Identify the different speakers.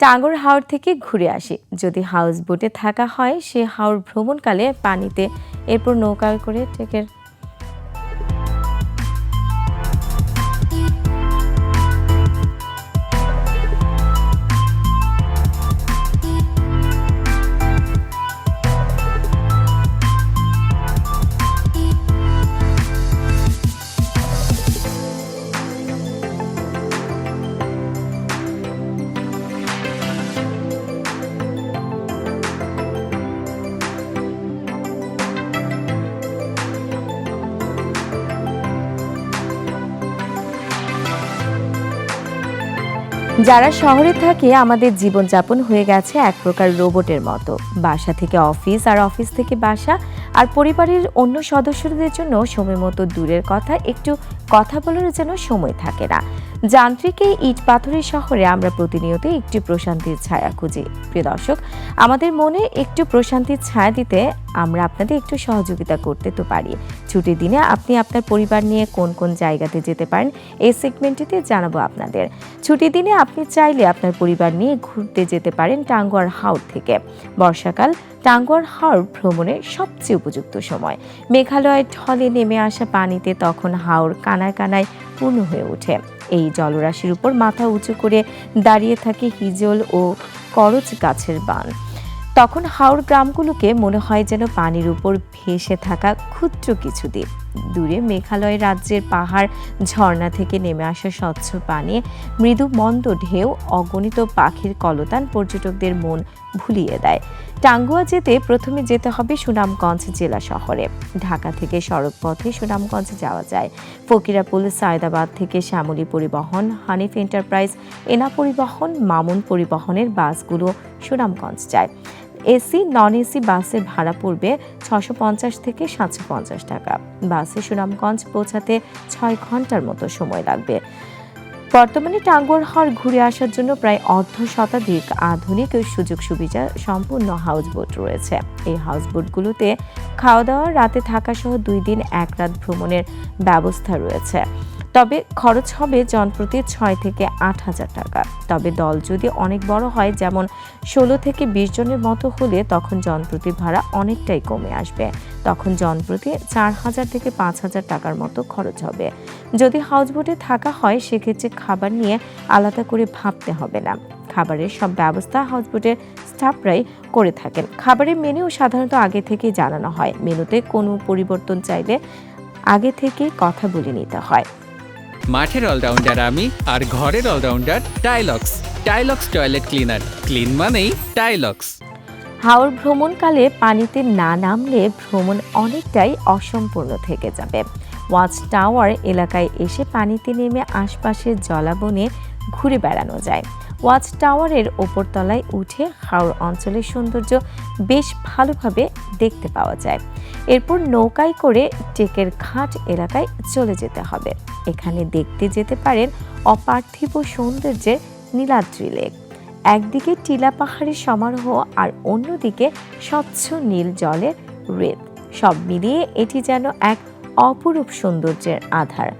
Speaker 1: টাঙ্গর হাওর থেকে ঘুরে আসি। যদি হাউস বোটে থাকা হয়, সে হাওর ভ্রমণকালে পানিতে এরপর নৌকা করে টেকের যারা শহরে থাকে, আমাদের জীবনযাপন হয়ে গেছে এক প্রকার রোবটের মতো। বাসা থেকে অফিস আর অফিস থেকে বাসা আর পরিবারের অন্য সদস্যদের জন্য সময় মতো দূরের কথা, একটু কথা বলার যেন সময় থাকে না। যান্ত্রিক এই ইট পাথরের শহরে আমরা প্রতিনিয়ত একটু প্রশান্তির ছায়া খুঁজি। প্রিয় দর্শক, আমাদের মনে একটু প্রশান্তির ছায়া দিতে আমরা আপনাদের একটু সহযোগিতা করতে তো পারি। ছুটির দিনে আপনি আপনার পরিবার নিয়ে কোন কোন জায়গাতে যেতে পারেন, এই সেগমেন্টটিতে জানাব আপনাদের। ছুটির দিনে আপনি চাইলে আপনার পরিবার নিয়ে ঘুরতে যেতে পারেন টাঙ্গুয়ার হাওর থেকে। বর্ষাকাল টাঙ্গুয়ার হাওর ভ্রমণের সবচেয়ে উপযুক্ত সময়। মেঘালয়ের ঢলে নেমে আসা পানিতে তখন হাওর কানায় কানায় পূর্ণ হয়ে ওঠে। এই জলরাশির উপর মাথা উঁচু করে দাঁড়িয়ে থাকে হিজল ও করচ গাছের বান। তখন হাওড় গ্রামগুলোকে মনে হয় যেন পানির উপর ভেসে থাকা ক্ষুদ্র কিছু দ্বীপ। দূরে মেঘালয় রাজ্যের পাহাড়, ঝর্ণা থেকে নেমে আসা স্বচ্ছ পানি, মৃদু মন্দ ঢেউ, অগণিত পাখির কলতান পর্যটকদের মন ভুলিয়ে দেয়। টাঙ্গুয়া যেতে প্রথমে যেতে হবে সুনামগঞ্জ জেলা শহরে। ঢাকা থেকে সড়ক পথে সুনামগঞ্জ যাওয়া যায়। ফকিরাপুল, সায়দাবাদ থেকে শ্যামলী পরিবহন, হানিফ এন্টারপ্রাইজ, এনা পরিবহন, মামুন পরিবহনের বাসগুলো সুনামগঞ্জ যায়। এসি নন এসি বাসের ভাড়া পড়বে ছশো পঞ্চাশ থেকে সাতশো পঞ্চাশ টাকা। বাসে সুনামগঞ্জ পৌঁছাতে ছয় ঘণ্টার মতো সময় লাগবে। বর্তমানে টাঙ্গুয়ার হাওর ঘুরে আসার জন্য প্রায় অর্ধ শতাধিক আধুনিক সুযোগ সুবিধা সম্পূর্ণ হাউস বোট রয়েছে। এই হাউস বোটগুলোতে খাওয়া দাওয়া, রাতে থাকা সহ দুই দিন এক রাত ভ্রমণের ব্যবস্থা রয়েছে। তবে খরচ হবে জনপ্রতি ছয় থেকে আট হাজার টাকা। তবে দল যদি অনেক বড় হয়, যেমন ষোলো থেকে বিশ জনের মতো হলে তখন জনপ্রতি ভাড়া অনেকটাই কমে আসবে। তখন জনপ্রতি চার হাজার থেকে পাঁচ হাজার টাকার মতো খরচ হবে। যদি হাউসবোটে থাকা হয়, সেক্ষেত্রে খাবার নিয়ে আলাদা করে ভাবতে হবে না। খাবারের সব ব্যবস্থা হাউসবোটের স্টাফরাই করে থাকেন। খাবারের মেনু সাধারণত আগে থেকেই জানানো হয়। মেনুতে কোনো পরিবর্তন চাইলে আগে থেকে কথা বলে নিতে হয়।
Speaker 2: মাঠের অলরাউন্ডার আমি আর ঘরের allrounder Tylox Tylox toilet cleaner. Clean মানেই টাইলক্স
Speaker 1: হাওর ভ্রমণকালে পানিতে না নামলে ভ্রমণ অনেকটাই অসম্পূর্ণ থেকে যাবে। ওয়াচ টাওয়ার এলাকায় এসে পানিতে নেমে আশপাশের জলাবনে ঘুরে বেড়ানো যায়। ওয়াচ টাওয়ারের ওপরতলায় উঠে হাওর অঞ্চলের সৌন্দর্য বেশ ভালোভাবে দেখতে পাওয়া যায়। এরপর নৌকায় করে টেকের ঘাট এলাকায় চলে যেতে হবে। এখানে দেখতে যেতে পারেন অপার্থিব সৌন্দর্যের নীলাদ্রি লেক। একদিকে টিলা পাহাড়ের সমারোহ আর অন্যদিকে স্বচ্ছ নীল জলের রেত। সব মিলিয়ে এটি যেন এক অপরূপ সৌন্দর্যের আধার।